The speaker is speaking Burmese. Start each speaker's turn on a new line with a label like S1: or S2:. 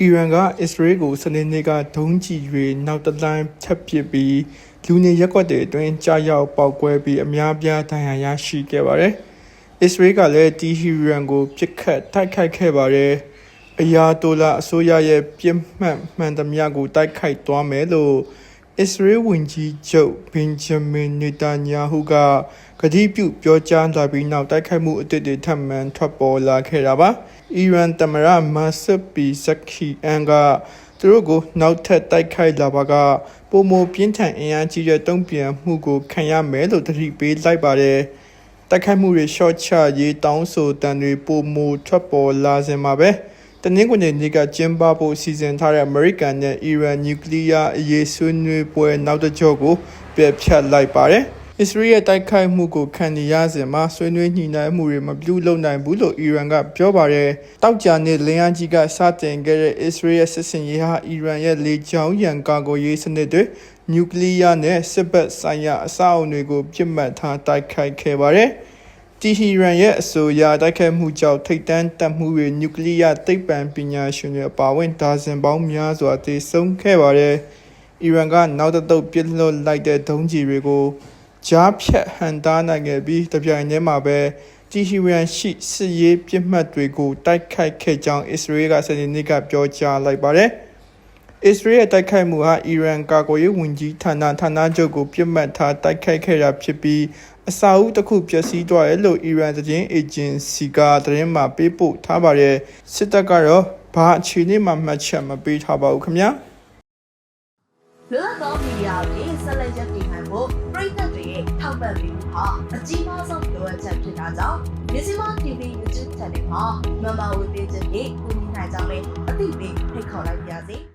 S1: အီရန်ကအစ္စရေးကိုစနေနေ့ကဒုံးကျည်တွေနောက်တစ်လိုင်းထပ်ပစ်ပြီးလူနေရက်ကွက်တွေအတွင်းကြားရောက်ပောက်ကွဲပြီးအများပြားဒဏ်ရာရရှိခဲ့ပါတယ်။အစ္စရေးကလည်းတီဟီရန်ကိုပြစ်ခတ်တိုက်ခိုက်ခဲ့ပါတယ်။အယာတိုလာအစိုးရရဲ့ပြစ်မှတ်မှန်သမျှကိုတိုက်ခိုက်သွားမယ်လို့ အစ္စရေးဝန်ကြီးချုပ်ဘင်ဂျမင်နေတန်ယာဟုကကတိပြုပြောကြားလာပြီးနောက်တိုက်ခိုက်မှုအသစ်တွေထပ်မံထွက်ပေါ်လာခဲ့တာပါ။အီရန်သမ္မတမာဆပ်ပီဇက်ခီအန်ကသူတို့ကိုနောက်ထပ်တိုက်ခိုက်လာပါကပုံမပြင်းထန်အင်အားကြီးတဲ့တုံ့ပြန်မှုကိုခံရမယ်လို့တတိပေးလိုက်ပါတယ်။တိုက်ခိုက်မှုတွေရှော့ချရေးတောင်းဆိုတန်တွေပုံမူထွက်ပေါ်လာစင်မှာပဲ တနင်္ဂနွေနေ့ကကျင်းပဖို့စီစဉ်ထားတဲ့အမေရိကန်နဲ့အီရန်နျူကလ িয়ার အရေးဆွေးနွေးပွဲနောက်တစ်ကြော့ကိုပြတ်ဖြတ်လိုက်ပါတယ်။အစ္စရေးရဲ့တိုက်ခိုက်မှုကိုခံနေရစဉ်မှာဆွေးနွေးညှိနှိုင်းမှုတွေမပြုလုပ်နိုင်ဘူးလို့အီရန်ကပြောပါတယ်။တောက်ကြနေ့လင်းအားကြီးကစတင်ခဲ့တဲ့အစ္စရေးရဲ့စစ်စင်ရေးဟာအီရန်ရဲ့လေကြောင်းရန်ကာကွယ်ရေးစနစ်တွေနျူကလ িয়ার နဲ့စစ်ဘက်ဆိုင်ရာအဆောက်အအုံတွေကိုပြစ်မှတ်ထားတိုက်ခိုက်ခဲ့ပါတယ်။ တီဟီရန်ရဲ့အဆိုအရတိုက်ခိုက်မှုကြောင့်ထိတ်တန့်တပ်မှုတွေနျူကလ িয়ার သိပ္ပံပညာရှင်တွေအပါအဝင်ဒါဇင်ပေါင်းများစွာတည်ဆုံခဲ့ပါတယ်။အီရန်ကနောက်တစ်သုတ်ပြစ်လွတ်လိုက်တဲ့ဒုံးကျည်တွေကိုကြားဖြတ်ဟန်တားနိုင်ခဲ့ပြီးတပြိုင်တည်းမှာပဲတီဟီရန်ရှိစစ်ရေးပြစ်မှတ်တွေကိုတိုက်ခိုက်ခဲ့ကြောင်းအစ္စရေးကစနေနေ့ကပြောကြားလိုက်ပါတယ်။အစ္စရေးရဲ့တိုက်ခိုက်မှုဟာအီရန်ကာကွယ်ရေးဝန်ကြီးဌာနဌာနချုပ်ကိုပြစ်မှတ်ထားတိုက်ခိုက်ခဲ့တာဖြစ်ပြီး အစာအုပ်တစ်ခုပျက်စီးသွားတယ်လို့အီရန်သတင်းအေဂျင်စီကသတင်းမှပေးပို့ထားပါတယ်စစ်တပ်ကတော့ဘာအခြေအနေမှမှတ်ချက်မပေးထားပါဘူးခင်ဗျာ
S2: လွတ်လပ်သောမီဒီယာတွေဆက်လက်ရပ်တည်နိုင်ဖို့ပြည်သက်တွေရဲ့ထောက်ပံ့ပေးမှုဟာအကြီးမားဆုံးလိုအပ်ချက်ဖြစ်တာကြောင့်မြစီမ TV YouTube Channel မှာ Member ဝင်ပေးခြင်းဖြင့်ကူညီနိုင်ကြမယ်အသိပေးဖိတ်ခေါ်လိုက်ပါရစေ။